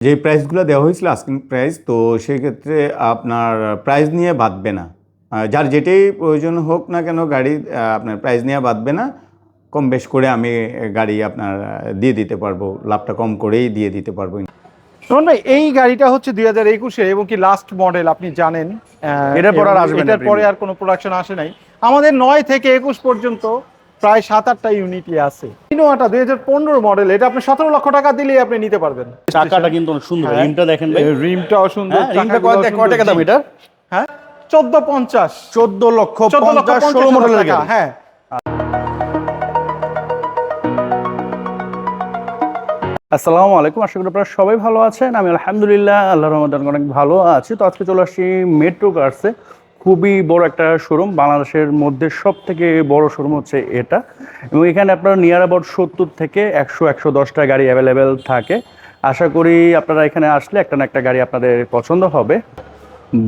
যে প্রাইসগুলো দেওয়া হয়েছিল আস্কিং প্রাইস তো সেক্ষেত্রে আপনার প্রাইস নিয়ে বাঁধবে না। যার যেটাই প্রয়োজন হোক না কেন গাড়ি আপনার প্রাইস নিয়ে বাঁধবে না। কম বেশ করে আমি গাড়ি আপনার দিয়ে দিতে পারব। লাভটা কম করেই দিয়ে দিতে পারব। শোন এই গাড়িটা হচ্ছে দুই হাজার একুশে এবং কি লাস্ট মডেল আপনি জানেন। আহ, এটার পর আর আসবে এটার পরে আর কোনো প্রোডাকশন আসে নাই। আমাদের নয় থেকে একুশ পর্যন্ত প্রায় সাত আটটা ইউনিটই আছে। ইনোয়াটা দুই হাজার পনেরো মডেল এটা আপনি সতেরো লক্ষ টাকা দিলেই আপনি নিতে পারবেন। চাকাটা কিন্তু অনেক সুন্দর হ্যাঁ। রিমটা দেখেন রিমটাও সুন্দর হ্যাঁ রিমটা কয় টাকা- দাম এটা হ্যাঁ চোদ্দ পঞ্চাশ। চোদ্দ লক্ষ পঞ্চাশ ষোলো গাড়ি। হ্যাঁ। আসসালামু আলাইকুম আশা করি আপনারা সবাই ভালো আছেন। আমি আলহামদুলিল্লাহ আল্লাহ রহমদান অনেক ভালো আছি। তো আজকে চলে আসছি মেট্রো কার্সে খুবই বড় একটা শোরুম বাংলাদেশের মধ্যে সব থেকে বড় শোরুম হচ্ছে এটা। এবং এখানে আপনার নিয়ার অ্যাবাউট সত্তর থেকে একশো একশো দশটা গাড়ি অ্যাভেলেবেল থাকে। আশা করি আপনারা এখানে আসলে একটা না একটা গাড়ি আপনাদের পছন্দ হবে।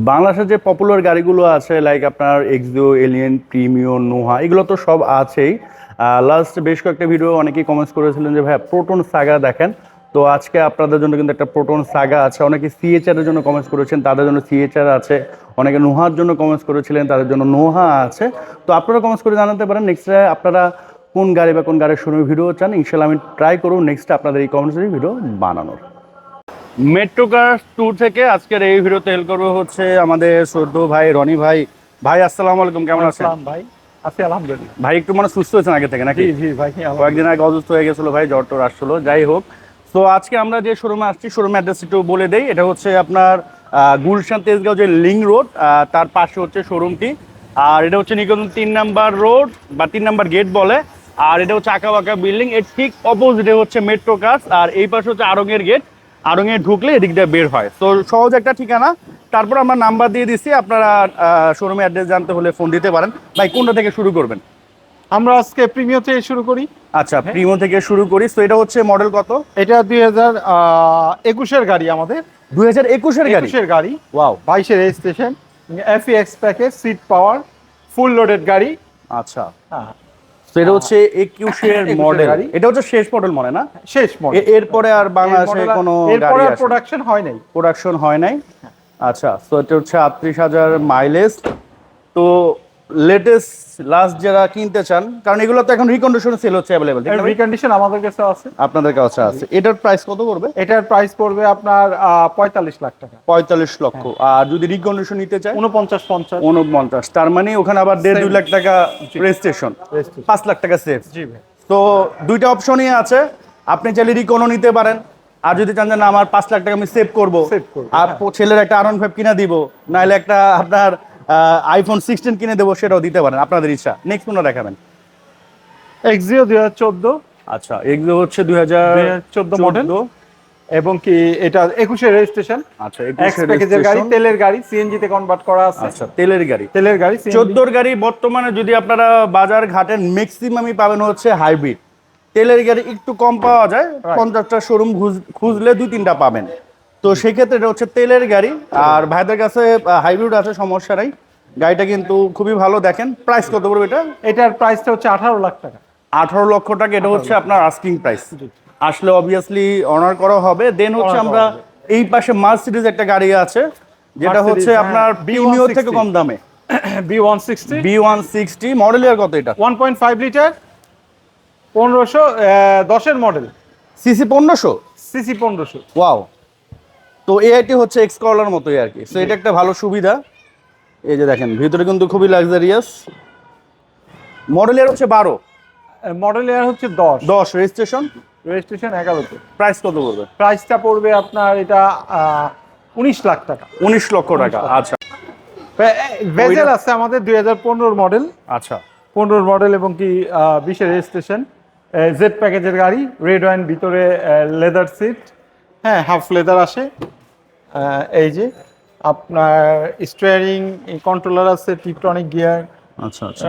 বাংলাদেশের যে পপুলার গাড়িগুলো আছে লাইক আপনার এক্সিও এলিয়েন প্রিমিও নোহা এগুলো তো সব আছেই। লাস্ট বেশ কয়েকটা ভিডিও অনেকেই কমেন্টস করেছিলেন যে ভাই প্রোটন সাগা দেখেন। তো আজকে আপনাদের জন্য কিন্তু একটা প্রোটন সাগা আছে। অনেকে সিএচআর এর জন্য কমেন্টস করেছেন তাদের জন্য সিএচআর আছে। অনেকে নোহার জন্য কমেন্টস করেছিলেন তাদের জন্য নোহা আছে। তো আপনারা কমেন্টস করে জানাতে পারেন। নেক্সট আপনারা কোন গাড়ি বা কোন গাড়ির শুনে ভিডিও চান ইনশাল্লাহ আমি ট্রাই করব। নেক্সট আপনাদের এই কমেন্টসের ভিডিও বানানোর। মেট্রো কার ট্যুর থেকে আজকের এই ভিডিওতে হেল্প করব হচ্ছে আমাদের সদ্য ভাই রনি ভাই। ভাই আসসালামু আলাইকুম কেমন আছেন? আসসালাম ভাই। আছি আলহামদুলিল্লাহ। ভাই একটু মানে সুস্থ হয়েছেন আগে থেকে নাকি? জি জি ভাই আলহামদুলিল্লাহ। কয়েকদিন আগে অসুস্থ হয়ে গেছিল ভাই জ্বর টর আসছিল। যাই হোক তো আজকে আমরা যে শোরুমে আসছি শোরুম অ্যাড্রেস একটু বলে দেই। এটা হচ্ছে আপনার গুলশান তেজগাঁও যে লিং রোড তার পাশে হচ্ছে শোরুমটি। আর এটা হচ্ছে নিকেতন তিন নাম্বার রোড, বা তিন নাম্বার গেট বলে। আর এটা হচ্ছে আঁকা বাঁকা বিল্ডিং, এর ঠিক অপোজিটে হচ্ছে মেট্রো কাজ। আর এই পাশে হচ্ছে আরঙের গেট। আরঙে ঢুকলে এদিক দিয়ে বের হয়। তো সহজ একটা ঠিকানা। তারপর আমরা নাম্বার দিয়ে দিচ্ছি। আপনারা শোরুমে অ্যাড্রেস জানতে হলে ফোন দিতে পারেন। ভাই, কোনটা থেকে শুরু করবেন? আমরা আজকে প্রিমিয় থেকে শুরু করি। আচ্ছা প্রিমো থেকে শুরু করি। তো এটা হচ্ছে মডেল কত? এটা দুই হাজার একুশের গাড়ি আমাদের। দুই হাজার একুশের গাড়ি? একুশের গাড়ি। ওয়াও বাইশের registration FX package seat power full loaded গাড়ি। আচ্ছা। হ্যাঁ, তো এটা হচ্ছে একুশের 21 মডেল। এটা হচ্ছে শেষ মডেল মনে না? শেষ মডেল এরপরে আর বাংলাদেশে কোনো এরপরে প্রোডাকশন হয় নাই। প্রোডাকশন হয় নাই? আচ্ছা তো এটা হচ্ছে আটত্রিশ হাজার মাইলেজ তো লেটেস্ট লাস্ট যারা কিনতে চান কারণ এগুলো তো এখন রিকন্ডিশন সেল হচ্ছে অ্যাভেলেবেল রিকন্ডিশন আমাদের কাছে আছে। আপনাদের কাছে আছে। এটার প্রাইস কত করবে এটার প্রাইস পড়বে আপনার পঁয়তাল্লিশ লাখ টাকা। পঁয়তাল্লিশ লক্ষ। আর যদি রিকন্ডিশন নিতে চায়? উনপঞ্চাশ পঞ্চাশ। উনপঞ্চাশ তার মানে ওখানে আবার দেড় দুই লাখ টাকা রেজিস্ট্রেশন Registration। পাঁচ লাখ টাকা সেফ জি ভাই। তো দুইটা অপশনই আছে। আপনি চাইলে রিকনও নিতে পারেন। আর যদি চান যে না আমার পাঁচ লাখ টাকা আমি সেভ করব আর প- ছেলের একটা আর ফাইভ কিনে দিব নাহলে একটা আপনার আইফোন সিক্সটিন কিনে দেবো সেটাও দিতে পারেন আপনাদের ইচ্ছা। নেক্সট কোনটা দেখাবেন? এক্সিও দুই হাজার চোদ্দ। আচ্ছা এগুলো হচ্ছে দুই হাজার 2014 মডেল এবং কি এটা একুশে রেজিস্ট্রেশন আচ্ছা এক্স 21 প্যাকেজের গাড়ি তেলের গাড়ি সিএনজি তে কনভার্ট করা আছে। আচ্ছা তেলের গাড়ি। তেলের গাড়ি চোদ্দোর গাড়ি বর্তমানে যদি আপনারা বাজার ঘাটের ম্যাক্সিমামই পাবেন হচ্ছে হাইব্রিড তেলের গাড়ি একটু কম পাওয়া যায় পঞ্চাশটা শোরুম খুঁজলে দুই তিনটা পাবেন। তো সেক্ষেত্রে এটা হচ্ছে তেলের গাড়ি। আর ভাইদের কাছে হাইব্রিড আছে সমস্যা নাই। গাড়িটা কিন্তু খুবই ভালো দেখেন। প্রাইস কত পড়বে এটা? এটার প্রাইসটা হচ্ছে আঠারো লাখ টাকা। আঠারো লক্ষ টাকা এটা হচ্ছে আপনার আস্কিং প্রাইস আসলে অবভিয়াসলি অনার করা হবে। দেন হচ্ছে আমরা এই পাশে মার্সিডিজ একটা গাড়ি আছে যেটা হচ্ছে হ্যাঁ, আপনার B160 প্রিমিয়র থেকে কম দামে। B one sixty B one sixty model year কত এটা? ওয়ান পয়েন্ট ফাইভ লিটার পনেরোশো দশের মডেল সিসি পনেরোশো? সিসি পনেরোশো। ওয়াও তো এআইটি হচ্ছে এক্স করলার মতোই আর কি। তো এটা একটা ভালো সুবিধা। এই যে দেখেন ভিতরে কিন্তু খুবই লাক্সারিয়াস মডেল ইয়ার হচ্ছে বারো। মডেল এয়ার হচ্ছে দশ। দশ রেজিস্ট্রেশন রেজিস্ট্রেশন এগারোতে। প্রাইস কত পড়বে? প্রাইসটা পড়বে আপনার এটা উনিশ লাখ টাকা। উনিশ লক্ষ টাকা আচ্ছা। ভেজেল আছে আমাদের দুই হাজার পনেরোর মডেল আচ্ছা। পনেরোর মডেল এবং কি বিশের রেজিস্ট্রেশন জেড প্যাকেজের গাড়ি রেড ওয়াইন ভিতরে লেদার সিট হ্যাঁ হাফ লেদার আসে। এই যে আপনার স্টিয়ারিং কন্ট্রোলার আছে টিপটনিক গিয়ার আচ্ছা আচ্ছা।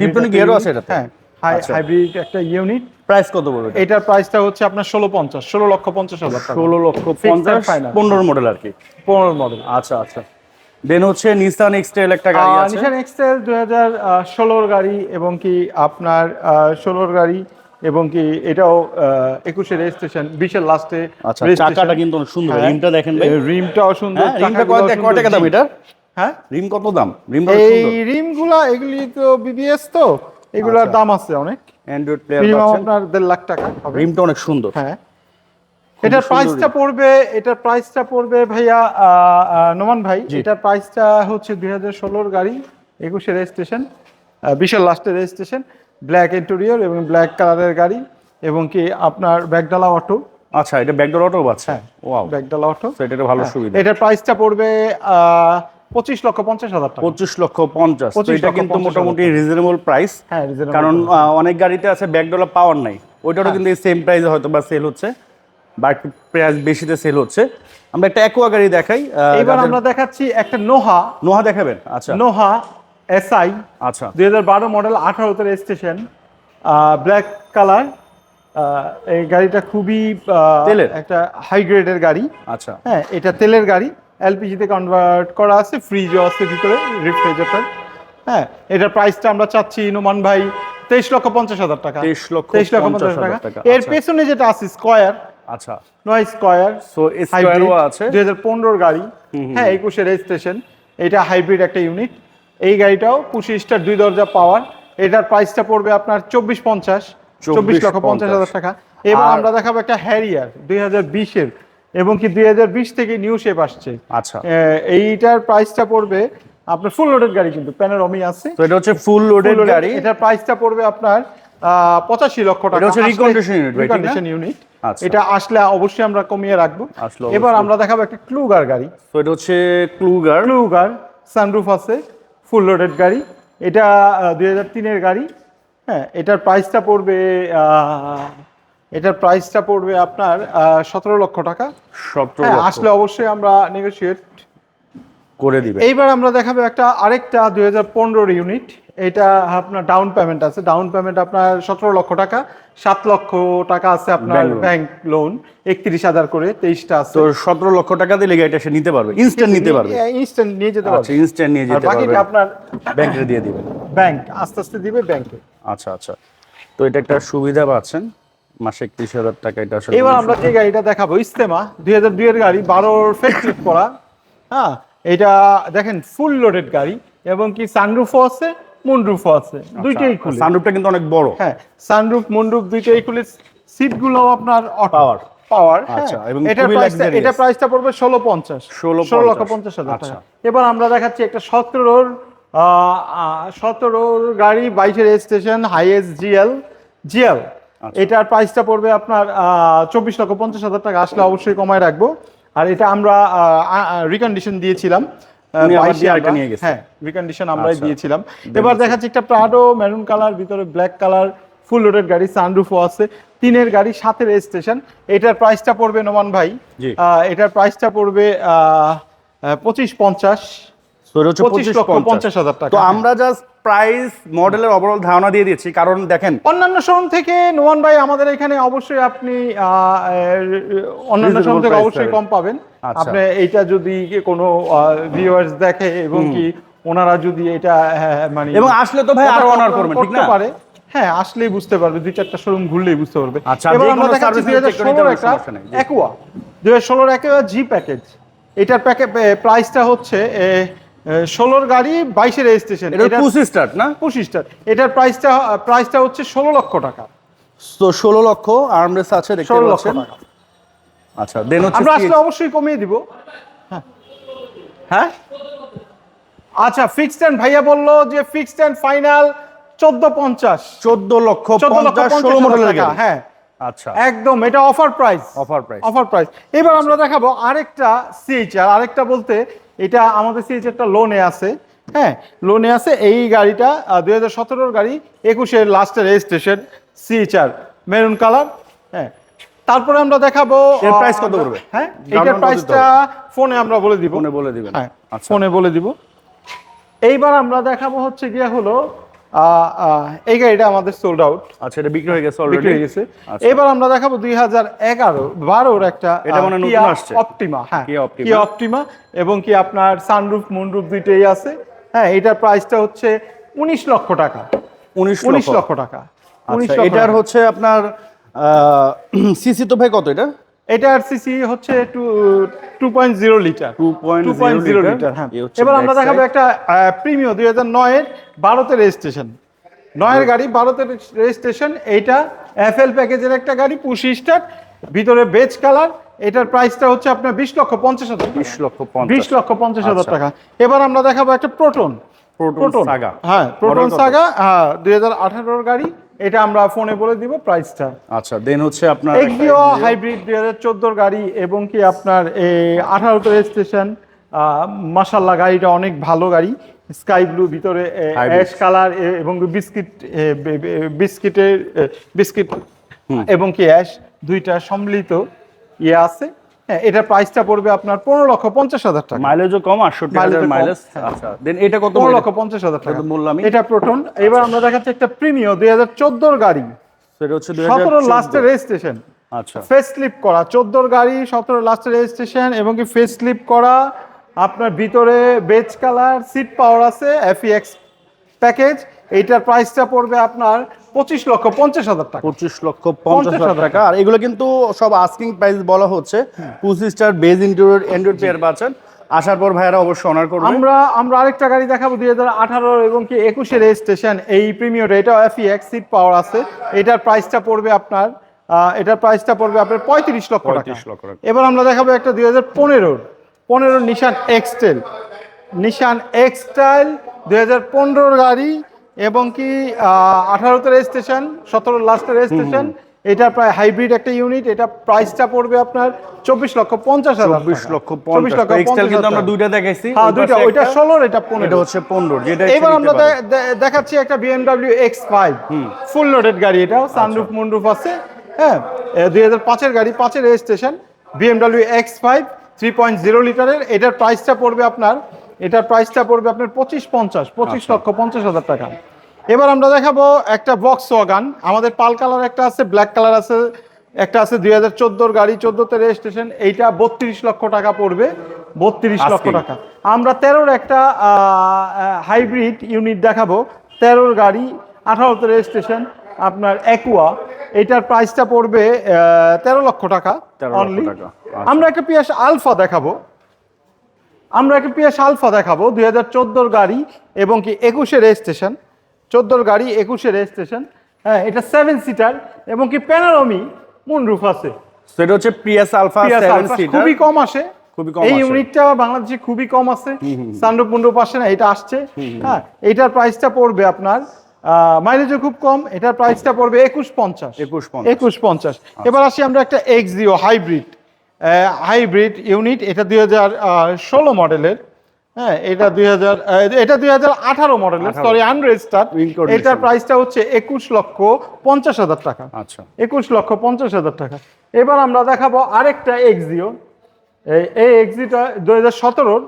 Tiptronic gear আছে এটাতে? হ্যাঁ আচ্ছা। হাইব্রিড একটা ইউনিট প্রাইস কত পড়বে এটার প্রাইসটা হচ্ছে আপনার ষোলো পঞ্চাশ ষোলো লক্ষ পঞ্চাশ হাজার ষোলো লক্ষ পঞ্চাশ। পনেরো মডেল আর কি? পনেরো মডেল আচ্ছা আচ্ছা। দেন হচ্ছে নিসান এক্সটেল একটা গাড়ি আছে। নিশান এক্সেল দুই হাজার ষোলোর গাড়ি এবং কি আপনার ষোলোর গাড়ি এবং কি এটাও একুশে রেজিস্ট্রেশন বিশের লাস্টে আচ্ছা চাকাটা কিন্তু অনেক সুন্দর রিমটা দেখেন ভাই। রিমটাও সুন্দর হ্যাঁ রিমটা কয় টাকা দাম এটা হ্যাঁ? রিম কত দাম? রিমটা এই রিমগুলা এগুলি তো বিবিএস তো? এগুলোর আচ্ছা। দাম আছে অনেক। অ্যান্ড্রয়েড প্লেয়ার পাচ্ছেন? আপনার দেড় লাখ টাকা রিমটা অনেক সুন্দর। হ্যাঁ। এটার প্রাইসটা পড়বে এটার প্রাইসটা পড়বে ভাইয়া নোমান ভাই এটার প্রাইসটা হচ্ছে দুই হাজার ষোলোর গাড়ি একুশে রেজিস্ট্রেশন বিশাল লাস্টের রেজিস্ট্রেশন ব্ল্যাক ইন্টেরিয়র এবং ব্ল্যাক কালারের গাড়ি এবং কি আপনার ব্যাগডালা অটো। আচ্ছা এটা ব্যাকডোর অটো পাচ্ছে? হ্যাঁ ওয়াও। ব্যাগডালা অটো। তো এটা একটা ভালো সুবিধা। এটার প্রাইসটা পড়বে পঁচিশ লক্ষ পঞ্চাশ হাজার টাকা। পঁচিশ লক্ষ পঞ্চাশ। তো এটা কিন্তু মোটামুটি রিজনেবল প্রাইস হ্যাঁ কারণ অনেক গাড়িতে আছে ব্যাকডোলা পাওয়ার নাই। ওইটারও কিন্তু এই সেম প্রাইসে হয়তো বা সেল হচ্ছে বা একটু প্রাইস বেশিতে সেল হচ্ছে। আমরা একটা অ্যাকোয়া গাড়ি দেখাই এবার আমরা দেখাচ্ছি একটা নোহা নোহা দেখাবেন? আচ্ছা। নোহা এসআই আচ্ছা। দুই হাজার বারো মডেল আঠারোতে রেজিস্ট্রেশন ব্ল্যাক কালার এই গাড়িটা খুবই তেলের? একটা হাই গ্রেডের গাড়ি। আচ্ছা। হ্যাঁ এটা তেলের গাড়ি। এলপিজিতে কনভার্ট করা আছে ফ্রিজও আছে ভিতরে রিফ্রিজারেটর হ্যাঁ এটার প্রাইসটা আমরা চাচ্ছি নোমান ভাই তেইশ লক্ষ পঞ্চাশ হাজার টাকা। 23 লক্ষ তেইশ লক্ষ 50 পঞ্চাশ হাজার টাকা। টাকা, এর আচ্ছা। পেছনে যেটা আছে স্কোয়ার আচ্ছা। নয় স্কোয়ার সো স্কোয়ারও আছে। দুই হাজার পনেরোর গাড়ি। হ্যাঁ একুশে রেজিস্ট্রেশন এটা হাইব্রিড একটা ইউনিট এই গাড়িটাও পঁচিশটার দুই দরজা পাওয়ার। এটার প্রাইসটা পড়বে আপনার চব্বিশ পঞ্চাশ। চব্বিশ লক্ষ পঞ্চাশ হাজার টাকা। এবার আমরা দেখাবো একটা হ্যারিয়ার দুই হাজার বিশের। এবং কি দুই হাজার বিশ থেকে নিউ শেপ আসছে। আচ্ছা। এইটার প্রাইসটা পড়বে আপনার ফুল লোডেড গাড়ি কিন্তু প্যানারমি আছে। তো এটা হচ্ছে ফুল লোডেড গাড়ি। এটার প্রাইসটা পড়বে আপনার পঁচাশি লক্ষ টাকা। হচ্ছে recondition unit, ভাই, ঠিক না? Recondition unit. এটা আসলে অবশ্যই আমরা কমিয়ে রাখব। এবার আমরা দেখাবো একটা ক্লুগার গাড়ি। তো এটা হচ্ছে ক্লুগার ক্লুগার সানরুফ আছে। ফুল লোডেড গাড়ি। এটা দুই হাজার তিনের গাড়ি। হ্যাঁ এটার প্রাইসটা পড়বে এটার প্রাইসটা পড়বে আপনার সতেরো লক্ষ টাকা। হ্যাঁ আসলে অবশ্যই আমরা নেগোসিয়েট করে দিবে এইবার আমরা দেখাবো একটা আরেকটা দুই হাজার পনেরোর ইউনিট এটা আপনার ডাউন পেমেন্ট আছে। ডাউন পেমেন্ট আপনার সতেরো লক্ষ টাকা সাত লক্ষ টাকা আছে আপনার ব্যাংক লোন একত্রিশ হাজার করে তেইশটা আছে। তো সতেরো লক্ষ টাকা দিলে গাড়িটা সে নিতে পারবে? ইনস্ট্যান্ট নিতে পারবে? ইনস্ট্যান্ট নিয়ে যেতে আচ্ছা পারবে ইনস্ট্যান্ট নিয়ে যেতে পারবে। বাকিটা আপনার ব্যাংকে দিয়ে দিবেন। ব্যাংক আস্তে আস্তে দিবে ব্যাংকে আচ্ছা আচ্ছা। তো এটা একটা সুবিধা পাচ্ছেন। মাসে একত্রিশ হাজার টাকা এটা আসলে এবার আমরা যে গাড়িটা দেখাবো ইস্তেমা দুই হাজার দুইয়ের গাড়ি বারোর ফেস্টিভ করা হ্যাঁ এটা দেখেন ফুল লোডেড গাড়ি এবং কি সানরুফও আছে মুনরুফও আছে দুইটাই খুলে সানরুফটা কিন্তু অনেক বড়। হ্যাঁ সানরুফ মুনরুফ দুইটাই খুলে সিটগুলো আপনার Power। পাওয়ার আচ্ছা, এবং প্রাইসটা এটা প্রাইসটা পড়বে ষোলো পঞ্চাশ। 16 ষোলো লক্ষ পঞ্চাশ হাজার আচ্ছা। টাকা এবার আমরা দেখাচ্ছি একটা সতেরোর সতেরোর গাড়ি বাইশের রেজিস্ট্রেশন হাইয়েস্ট জিএল। জিএল। আচ্ছা। এটার প্রাইসটা পড়বে আপনার চব্বিশ লক্ষ পঞ্চাশ হাজার টাকা। আসলে অবশ্যই কমায় রাখব। আর এটা আমরা রিকন্ডিশন দিয়েছিলাম আহ, উনি আবার 22 দিয়ে আরেকটা আমরা- হ্যাঁ রিকন্ডিশন আমরাই আচ্ছা। দিয়েছিলাম। এবার দেখাচ্ছি একটা প্রাডো মেরুন কালার ভিতরে ব্ল্যাক কালার ফুল লোডেড গাড়ি সানরুফও আছে। তিনের গাড়ি সাথে রেজিস্ট্রেশন এটার প্রাইসটা পড়বে নোমান ভাই? এটার প্রাইসটা পড়বে পঁচিশ পঞ্চাশ। পঁচিশ লক্ষ পঞ্চাশ। হাজার টাকা। তো আমরা জাস্ট প্রাইস মডেলের ওভারঅল ধারণা দিয়ে দিয়েছি কারণ দেখেন অন্যান্য শোরুম থেকে নোমান ভাই আমাদের এখানে অবশ্যই আপনি অন্যান্য শোরুম থেকে অবশ্যই কম পাবেন। আচ্ছা। আপনি এইটা যদি কোনো ভিউয়ার্স দেখে এবং কি ওনারা যদি এটা হ্যাঁ, মানে এবং আসলে তো ভাই আরও অনার করবেন ঠিক না? পারে। হ্যাঁ আসলেই বুঝতে পারবে দুই চারটা শোরুম ঘুরলেই বুঝতে পারবে। আচ্ছা, এবার যে আমরা দেখাচ্ছি service দুই হাজার check করে নিতে ষোলোর পারবে, একটা। অ্যাকুয়া দুই হাজার ষোলোর অ্যাকুয়া জি প্যাকেজ এটার প্যাকেজ প্রাইসটা হচ্ছে ষোলোর গাড়ি বাইশের রেজিস্ট্রেশন এটা পুসি স্টার্ট না? পঁচিশটা এটার প্রাইসটা প্রাইসটা হচ্ছে ষোলো লক্ষ টাকা। তো ষোলো লক্ষ আর্মরেস আছে ষোলো লক্ষ টাকা। আচ্ছা দেন হচ্ছে আমরা আসলে অবশ্যই কমিয়ে দিব। হ্যাঁ। হ্যাঁ? আচ্ছা ফিক্সড এন্ড ভাইয়া বলল যে ফিক্সড এন্ড ফাইনাল চোদ্দ পঞ্চাশ। চোদ্দ লক্ষ চোদ্দ পঞ্চাশ ষোলো মডেলের টাকা গাড়ি। হ্যাঁ। আচ্ছা। একদম এটা offer price offer price offer price এবার আমরা দেখাবো আরেকটা সিএইচআর আরেকটা বলতে এটা আমাদের সিএইচআরটা লোনে আছে হ্যাঁ লোনে আছে এই গাড়িটা দুই হাজার সতেরোর গাড়ি একুশের লাস্টের রেজিস্ট্রেশন সিএচআর মেরুন কালার হ্যাঁ। তারপরে আমরা দেখাবো প্রাইস কত করবে পড়বে? হ্যাঁ এইটার এটার প্রাইসটা ফোনে আমরা বলে দিব। ফোনে বলে দিবেন। হ্যাঁ আচ্ছা। ফোনে বলে দিব। এইবার আমরা দেখাবো হচ্ছে গিয়া হলো এই গাড়িটা আমাদের সোল্ড আউট আচ্ছা এটা বিক্রি হয়ে গেছে বিক্রি হয়ে গেছে। আচ্ছা। এবার আমরা দেখাবো দুই হাজার এগারো বারোর একটা এটা মনে নতুন আসছে। অপটিমা হ্যাঁ। কি অপটিমা এবং কি আপনার সানরুফ মুনরুফ দুইটাই আছে। হ্যাঁ এটার প্রাইসটা হচ্ছে উনিশ লক্ষ টাকা। উনিশ উনিশ লক্ষ। টাকা। আচ্ছা এটার হচ্ছে আপনার সিসি তো ভাই কত এটা? এটার সিসি হচ্ছে two two point zero litre 2.0 2.0 litre. হ্যাঁ। এবার আমরা দেখাবো একটা দুই হাজার নয়ের বারোতে রেজিস্ট্রেশন নয়ের গাড়ি বারোতে রেজিস্ট্রেশন এইটা এফএল প্যাকেজের একটা গাড়ি পুশি স্টার্ট ভিতরে বেজ কালার এটার প্রাইসটা হচ্ছে আপনার বিশ লক্ষ পঞ্চাশ হাজার বিশ লক্ষ বিশ লক্ষ পঞ্চাশ হাজার আচ্ছা। টাকা। এবার আমরা দেখাবো একটা প্রোটন প্রোটন সাগা হ্যাঁ প্রোটন সাগা হ্যাঁ দুই হাজার আঠারোর গাড়ি। এটা আমরা ফোনে বলে দিব প্রাইসটা আচ্ছা দেন হচ্ছে আপনার এক্সিও হাইব্রিড দুই হাজার চোদ্দোর গাড়ি এবং কি আপনার এই আঠারোতে রেজিস্ট্রেশন মাসাল্লাহ গাড়িটা অনেক ভালো গাড়ি। স্কাই ব্লু ভিতরে অ্যাশ কালার এবং বিস্কিট বিস্কিটের বিস্কিট এবং কি অ্যাশ দুইটা সম্মিলিত ইয়ে আছে। হ্যাঁ এটার প্রাইসটা পড়বে আপনার পনেরো লক্ষ পঞ্চাশ হাজার টাকা। মাইলেজও কম আটষট্টি হাজার মাইলেজ হ্যাঁ। আচ্ছা দেন এটা কত পনেরো লক্ষ পঞ্চাশ হাজার টাকা। তো বললামই। এটা প্রোটন এবার আমরা দেখাচ্ছি একটা প্রিমিয় দুই হাজার চোদ্দোর গাড়ি। সেটা হচ্ছে সতেরো লাস্টের রেজিস্ট্রেশন আচ্ছা। ফেস স্লিপ করা চোদ্দোর গাড়ি সতেরো লাস্টের রেজিস্ট্রেশন এবং কি ফেস স্লিপ করা। আপনার ভিতরে বেজ কালার সিট পাওয়ার আছে এফিএক্স প্যাকেজ এইটার প্রাইসটা পড়বে আপনার পঁচিশ লক্ষ পঞ্চাশ হাজার টাকা। পঁচিশ লক্ষ পঞ্চাশ হাজার টাকা। আর এগুলো কিন্তু সব আস্কিং প্রাইস বলা হচ্ছে। পঁচিশ star beige interior android player পাচ্ছেন আসার পর ভাইয়ারা অবশ্যই অনার করবে। আমরা আমরা আরেকটা গাড়ি দেখাবো দুই হাজার আঠারো এবং কি একুশে রেজিস্ট্রেশন এই প্রিমিয়র এটা এফিএক্স সিট পাওয়ার আছে। এটার প্রাইসটা পড়বে আপনার এটার প্রাইসটা পড়বে আপনার পঁয়ত্রিশ লক্ষ টাকা। 35 লক্ষ টাকা। এবার আমরা দেখাবো একটা দুই হাজার পনেরোর পনেরোর নিশান এক্সটেল নিশান এক্সটাইল দুই হাজার পনেরোর গাড়ি এবং কি আঠারোতে রেজিস্ট্রেশন সতেরো লাস্টের রেজিস্ট্রেশন এটা প্রায় হাইব্রিড একটা ইউনিট এটা প্রাইসটা পড়বে আপনার চব্বিশ লক্ষ পঞ্চাশ হাজার চব্বিশ লক্ষ 24 পঞ্চাশ লক্ষ কিন্তু আমরা দুইটা দেখাইছি হ্যাঁ দুইটা ওইটা ষোলোর এটা এটা পনেরো হচ্ছে পনেরো যেটা এবার আমরা দেখাচ্ছি একটা BMW X five full loaded গাড়ি এটাও সানরুফ আচ্ছা। মুনরুফ আছে হ্যাঁ? দুই হাজার পাঁচের গাড়ি পাঁচের registration BMW X five three point zero লিটারের এটার প্রাইসটা পড়বে আপনার এটার প্রাইসটা পড়বে আপনার পঁচিশ পঞ্চাশ পঁচিশ আচ্ছা। লক্ষ পঞ্চাশ হাজার টাকা। এবার আমরা দেখাবো একটা বক্স ওয়াগান আমাদের পাল কালার একটা আছে ব্ল্যাক কালার আছে একটা আছে দুই হাজার চোদ্দোর গাড়ি চোদ্দোতে রেজিস্ট্রেশন এইটা বত্রিশ লক্ষ টাকা পড়বে বত্রিশ লক্ষ টাকা। আমরা তেরোর একটা হাইব্রিড ইউনিট দেখাবো। তেরোর গাড়ি আঠারোতে রেজিস্ট্রেশন আপনার একুয়া এটার প্রাইসটা পড়বে তেরো লক্ষ টাকা অনলি আচ্ছা। আমরা একটা পিয়াস আলফা দেখাবো। আমরা একটা পিয়াস আলফা দেখাবো দুই হাজার চোদ্দোর গাড়ি এবং কি একুশে রেজিস্ট্রেশন। চোদ্দোর গাড়ি একুশে রেজিস্ট্রেশন। হ্যাঁ এটা সেভেন সিটার এবং কি প্যানারমি মুনরুফ আছে। সেটা হচ্ছে পিএস আলফা খুবই কম আসে। খুবই কম এই ইউনিটটা বাংলাদেশে খুবই কম আছে সানরুপ মুন্ডুপ আসে না এটা আসছে। হ্যাঁ এটার প্রাইসটা পড়বে আপনার মাইলেজও খুব কম এটার প্রাইসটা পড়বে একুশ পঞ্চাশ। 21.50 একুশ পঞ্চাশ। এবার আসি আমরা একটা এক্সিও হাইব্রিড হাইব্রিড ইউনিট এটা দুই হাজার ষোলো মডেলের হ্যাঁ এটা দুই হাজার এটা দুই হাজার আঠারো মডেলের সরি আনরেজিস্টার এটার প্রাইসটা হচ্ছে একুশ লক্ষ পঞ্চাশ হাজার টাকা। আচ্ছা। একুশ লক্ষ পঞ্চাশ হাজার টাকা। এবার আমরা দেখাবো আরেকটা এক্সিও এই এক্সিটা দুই হাজার সতেরোর।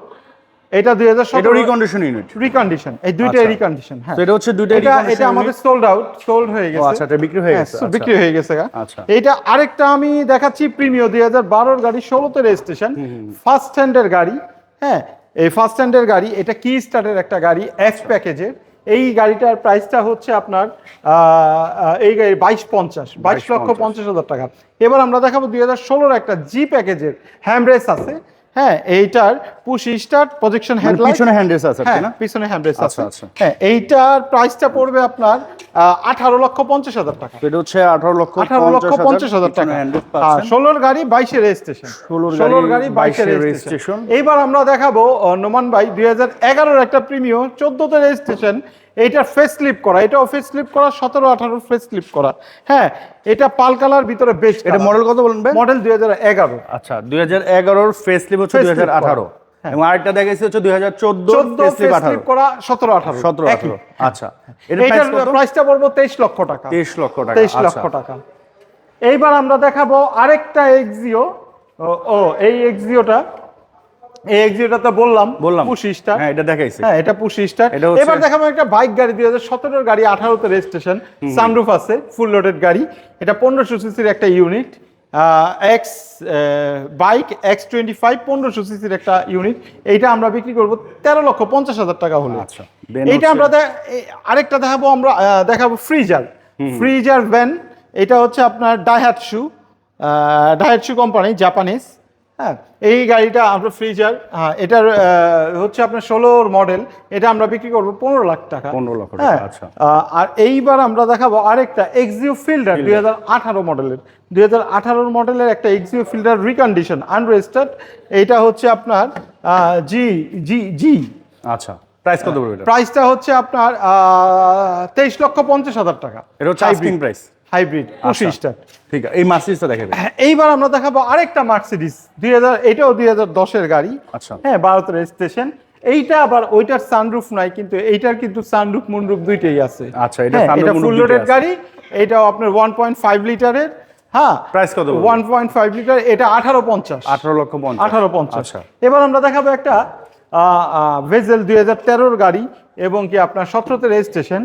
এটা দুই হাজার এটা সতেরো রিকন্ডিশন ইউনিট রিকন্ডিশন এই দুইটাই আচ্ছা। রিকন্ডিশন হ্যাঁ। এটা হচ্ছে দুইটা এটা এটা আমাদের সোল্ড আউট সোল্ড হয়ে গেছে। আচ্ছা এটা বিক্রি হয়ে হ্যাঁ, গেছে। বিক্রি হয়ে গেছে আচ্ছা। এইটা আরেকটা আমি দেখাচ্ছি প্রিমিয় দুই হাজার বারোর গাড়ি ষোলোতে রেজিস্ট্রেশন ফার্স্ট হ্যান্ডের গাড়ি হ্যাঁ। এই ফার্স্ট হ্যান্ডের গাড়ি এটা কি স্টার্টের একটা গাড়ি এফ প্যাকেজের এই গাড়িটার প্রাইসটা হচ্ছে আপনার এই গাড়ি বাইশ পঞ্চাশ বাইশ লক্ষ পঞ্চাশ। হাজার টাকা। এবার আমরা দেখাবো দুই হাজার ষোলোর একটা জি প্যাকেজের হ্যামরেস আছে। হ্যাঁ এইটার পুশ স্টার্ট প্রজেকশন হেডলাইট পিছনে হ্যান্ডেস আছে হ্যাঁ না? পিছনে হ্যান্ডরেস আচ্ছা, আছে। আচ্ছা। হ্যাঁ এইটার প্রাইসটা পড়বে আপনার আঠারো লক্ষ পঞ্চাশ হাজার টাকা। এটা হচ্ছে আঠারো লক্ষ আঠারো লক্ষ পঞ্চাশ হাজার টাকা। আর ষোলোর গাড়ি বাইশে রেজিস্ট্রেশন 16 ষোলোর গাড়ি বাইশে 22 রেজিস্ট্রেশন এইবার আমরা দেখাবো নোমান ভাই দুই হাজার এগারোর একটা প্রিমিয় চোদ্দোতে রেজিস্ট্রেশন এইটা ফেস স্লিপ করা এটাও ফেস স্লিপ করা সতেরো আঠারো ফেস স্লিপ করা। হ্যাঁ এটা পাল কালার ভিতরে বেশ এটা মডেল কত ভাই? মডেল দুই হাজার এগারো। আচ্ছা দুই হাজার এগারোর ফেস লিপ হচ্ছে দুই হাজার আঠারো। হ্যাঁ। এবং আরেকটা দেখাইছি হচ্ছে দুই হাজার চোদ্দ স্লিপ করা সতেরো আঠারো। সতেরো। আঠারো। আচ্ছা। এটা এইটার প্রাইসটা পড়ব তেইশ লক্ষ টাকা। তেইশ লক্ষ টাকা তেইশ আচ্ছা। লক্ষ টাকা। এইবার আমরা দেখাবো আরেকটা এক্সিও ও এই এক্সিওটা এই বললাম বললাম। হ্যাঁ এটা দেখাইছি। হ্যাঁ এটা পঁচিশটা এবার দেখাবো একটা বাইক গাড়ি দুই হাজার সতেরোর গাড়ি আঠারোতে রেজিস্ট্রেশন সানরুফ আছে ফুল লোডেড গাড়ি। এটা পনেরোশো সিসির একটা unit X bike X twenty five পনেরোশো সিসির একটা ইউনিট এইটা আমরা বিক্রি করব তেরো লক্ষ পঞ্চাশ হাজার টাকা হলে। আচ্ছা এইটা আমরা আরেকটা দেখাবো আমরা দেখাবো ফ্রিজার ফ্রিজার ভ্যান এটা হচ্ছে আপনার ডাইহাটসু ডাইহাটসু কোম্পানি জাপানিজ হ্যাঁ এই গাড়িটা আমরা ফ্রিজার হ্যাঁ এটার হচ্ছে আপনার ষোলোর মডেল এটা আমরা বিক্রি করব পনেরো লাখ টাকা। পনেরো লাখ হ্যাঁ, আচ্ছা। আর এইবার আমরা দেখাবো আরেকটা এক্সিও ফিল্ডার দুই হাজার আঠারো মডেলের দুই হাজার আঠারোর মডেলের একটা এক্সিও ফিল্ডার রিকন্ডিশন আনরেজিস্টার্ড এইটা হচ্ছে আপনার জি জি জি আচ্ছা প্রাইস কত পড়বে প্রাইসটা হচ্ছে আপনার তেইশ লক্ষ পঞ্চাশ হাজার টাকা। এটা হচ্ছে asking price? হাইব্রিড আচ্ছা। ঠিক আছে এই মার্সিডিজটা দেখাবে হ্যাঁ, এইবার আমরা দেখাবো আরেকটা মার্সিডিস দুই হাজার এটাও দুই হাজার দশের গাড়ি। আচ্ছা। হ্যাঁ ভারতের রেজিস্ট্রেশন এইটা আবার ওইটার সানরুফ নাই কিন্তু এইটার কিন্তু সানরুফ মুনরুফ দুইটাই আছে। আচ্ছা, এটা হ্যাঁ, এটা ফুল লোডেড গাড়ি এটাও আপনার ওয়ান পয়েন্ট ফাইভ লিটারের হ্যাঁ Price কত ওয়ান পয়েন্ট ফাইভ লিটার এটা আঠারো পঞ্চাশ। আঠারো লক্ষ পঞ্চাশ। আঠারো পঞ্চাশ। আচ্ছা। এবার আমরা দেখাবো একটা ভেজেল দুই হাজার তেরোর গাড়ি এবং কি আপনার সতেরোতে রেজিস্ট্রেশন।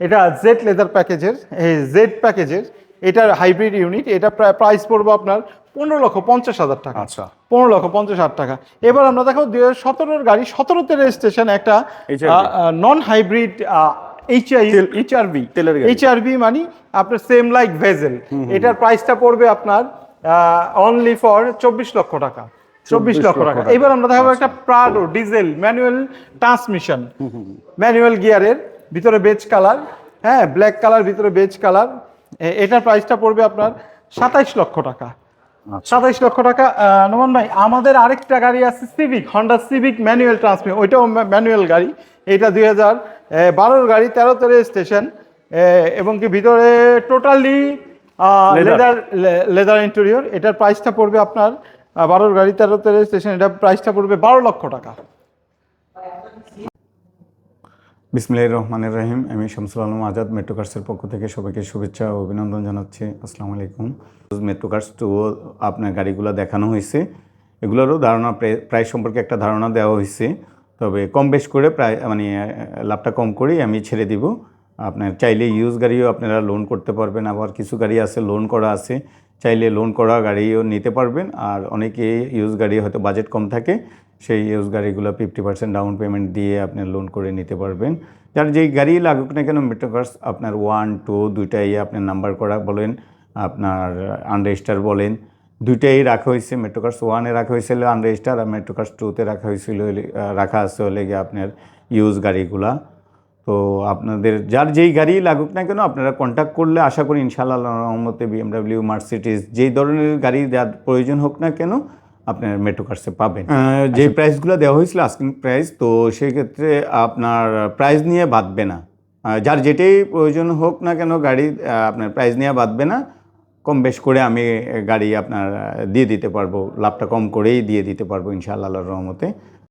এটা জেড লেদার প্যাকেজের এই জেড প্যাকেজের এটার হাইব্রিড ইউনিট এটা প্রাইস পড়ব আপনার পনেরো লক্ষ পঞ্চাশ হাজার টাকা। আচ্ছা। পনেরো লক্ষ পঞ্চাশ হাজার টাকা। এবার আমরা দেখো দুই হাজার সতেরোর গাড়ি সতেরোতে রেজিস্ট্রেশন একটা নন হাইব্রিড এইচআরবি। এইচআরবি মানে আপনার সেম লাইক ভেজেল এটার প্রাইসটা পড়বে আপনার অনলি ফর চব্বিশ লক্ষ টাকা। চব্বিশ লক্ষ টাকা। এবার আমরা দেখাবো একটা Prado diesel manual transmission manual গিয়ারের ভিতরে বেজ কালার হ্যাঁ ব্ল্যাক কালার ভিতরে বেজ কালার। এটার প্রাইসটা পড়বে আপনার সাতাইশ লক্ষ টাকা। সাতাইশ লক্ষ টাকা নোমান ভাই আমাদের আরেকটা গাড়ি আছে Civic Honda Civic manual transmit ওইটাও ম্যানুয়াল গাড়ি। এটা দুই হাজার বারোর গাড়ি তেরোতে স্টেশন এবং কি ভিতরে টোটালি. লেদার লেদার ইন্টেরিয়র এটার প্রাইসটা পড়বে আপনার বারোর গাড়ি তেরোতে স্টেশন এটা প্রাইসটা পড়বে বারো লক্ষ টাকা। বিসমিল্লাহির রহমানির রহিম। আমি শামসুল আলম আজাদ মেট্রোকার্সের পক্ষ থেকে সবাইকে শুভেচ্ছা ও অভিনন্দন জানাচ্ছি। আসসালামু আলাইকুম। মেট্রোকার্স টু আপনার গাড়িগুলো দেখানো হয়েছে এগুলোরও ধারণা প্রায় সম্পর্কে একটা ধারণা দেওয়া হয়েছে তবে কম বেশ করে প্রায় মানে লাভটা কম করেই আমি ছেড়ে দিব। আপনার চাইলে ইউজ গাড়িও আপনারা লোন করতে পারবেন, আবার কিছু গাড়ি আছে লোন করা আছে, চাইলে লোন করা গাড়িও নিতে পারবেন, আর অনেকে ইউজ গাড়ি হয়তো বাজেট কম থাকে, সেই ইউজ গাড়িগুলো ফিফটি পার্সেন্ট ডাউন পেমেন্ট দিয়ে আপনি লোন করে নিতে পারবেন। যার যেই গাড়ি লাগুক না কেন মেট্রোকার্স আপনার ওয়ান টু দুইটাই আপনার নাম্বার করা বলেন, আপনার আনরেজিস্টার বলেন, দুইটাই রাখা হয়েছে মেট্রোকার্স ওয়ানে রাখা হয়েছিল আনরেজিস্টার আর মেট্রোকার্স টুতে রাখা হয়েছিল রাখা আছে হলে গিয়ে আপনার ইউজ গাড়িগুলা তো আপনাদের যার যেই গাড়ি লাগুক না কেন আপনারা কন্ট্যাক্ট করলে আশা করি ইনশাআল্লাহ রহমতে বিএমডাব্লিউ মার্সিডিজ যেই ধরনের গাড়ি যার প্রয়োজন হোক না কেন আপনার মেট্রো কার্সে পাবেন। যে প্রাইসগুলো দেওয়া হয়েছিল আস্কিং প্রাইস তো সেই ক্ষেত্রে আপনার প্রাইস নিয়ে বাঁধবে না। যার যেটাই প্রয়োজন হোক না কেন গাড়ি আপনার প্রাইস নিয়ে বাঁধবে না। কম বেশ করে আমি গাড়ি আপনার দিয়ে দিতে পারব লাভটা কম করেই দিয়ে দিতে পারব ইনশাআল্লাহ রহমতে।